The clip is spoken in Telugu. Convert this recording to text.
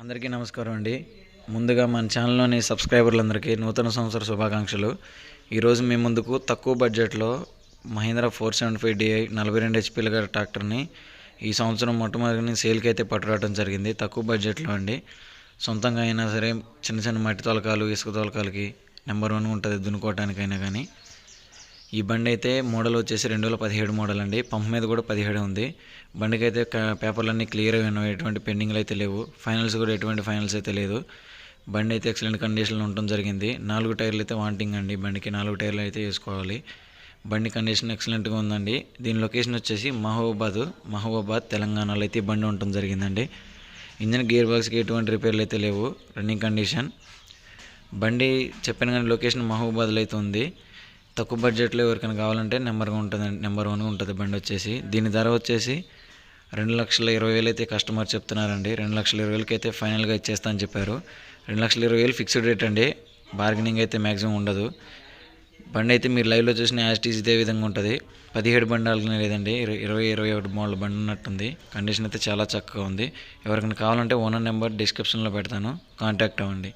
అందరికీ నమస్కారం అండి. ముందుగా మన ఛానల్లోని సబ్స్క్రైబర్లందరికీ నూతన సంవత్సర శుభాకాంక్షలు. ఈరోజు మీ ముందుకు తక్కువ బడ్జెట్లో Mahindra four seventy five DI నలభై రెండు హెచ్పీల గారి ట్రాక్టర్ని ఈ సంవత్సరం మొట్టమొదటి సేల్కి అయితే పట్టురావడం జరిగింది. తక్కువ బడ్జెట్లో అండి. సొంతంగా అయినా సరే చిన్న చిన్న మట్టి తొలకాలు ఇసుక తొలకాలకి నెంబర్ వన్ ఉంటుంది దున్నుకోవటానికైనా కానీ. ఈ బండి అయితే మోడల్ వచ్చేసి రెండు వేల పదిహేడు మోడల్ అండి పంప్ మీద కూడా పదిహేడు ఉంది. బండికి అయితే పేపర్లన్నీ క్లియర్గా ఉన్నాయి. ఎటువంటి పెండింగ్లు అయితే లేవు. ఫైనల్స్ కూడా ఎటువంటి ఫైనల్స్ అయితే లేదు. బండి అయితే ఎక్సలెంట్ కండిషన్లో ఉండటం జరిగింది. నాలుగు టైర్లు అయితే వాంటింగ్ అండి. బండికి నాలుగు టైర్లు అయితే వేసుకోవాలి. బండి కండిషన్ ఎక్సలెంట్గా ఉందండి. దీని లొకేషన్ వచ్చేసి మహబూబాద్ మహబూబాద్ తెలంగాణలో అయితే బండి ఉండటం జరిగిందండి. ఇంజన్ గేర్ బాక్స్కి ఎటువంటి రిపేర్లు అయితే లేవు. Running condition. బండి చెప్పాను కానీ లొకేషన్ మహబూబాద్లో అయితే ఉంది. తక్కువ బడ్జెట్లో ఎవరికైనా కావాలంటే నెంబర్గా ఉంటుంది నెంబర్ వన్గా ఉంటుంది బండి వచ్చేసి. దీని ధర వచ్చేసి రెండు లక్షల ఇరవై వేలు అయితే కస్టమర్ చెప్తున్నారండి. రెండు లక్షల ఇరవై వేలకి అయితే ఫైనల్గా ఇచ్చేస్తా అని చెప్పారు. రెండు లక్షల ఇరవై వేలు ఫిక్స్డ్ రేట్ అండి. బార్గెనింగ్ అయితే మ్యాక్సిమం ఉండదు. బండి అయితే మీరు లైవ్లో చూసిన యాస్టీస్ ఇదే విధంగా ఉంటుంది. పదిహేడు బండి అలాగే లేదండి. ఇరవై ఇరవై ఇరవై ఒకటి మోడల్ బండి ఉన్నట్టుంది. కండిషన్ అయితే చాలా చక్కగా ఉంది. ఎవరికైనా కావాలంటే ఓనర్ నెంబర్ డిస్క్రిప్షన్లో పెడతాను. కాంటాక్ట్ అవ్వండి.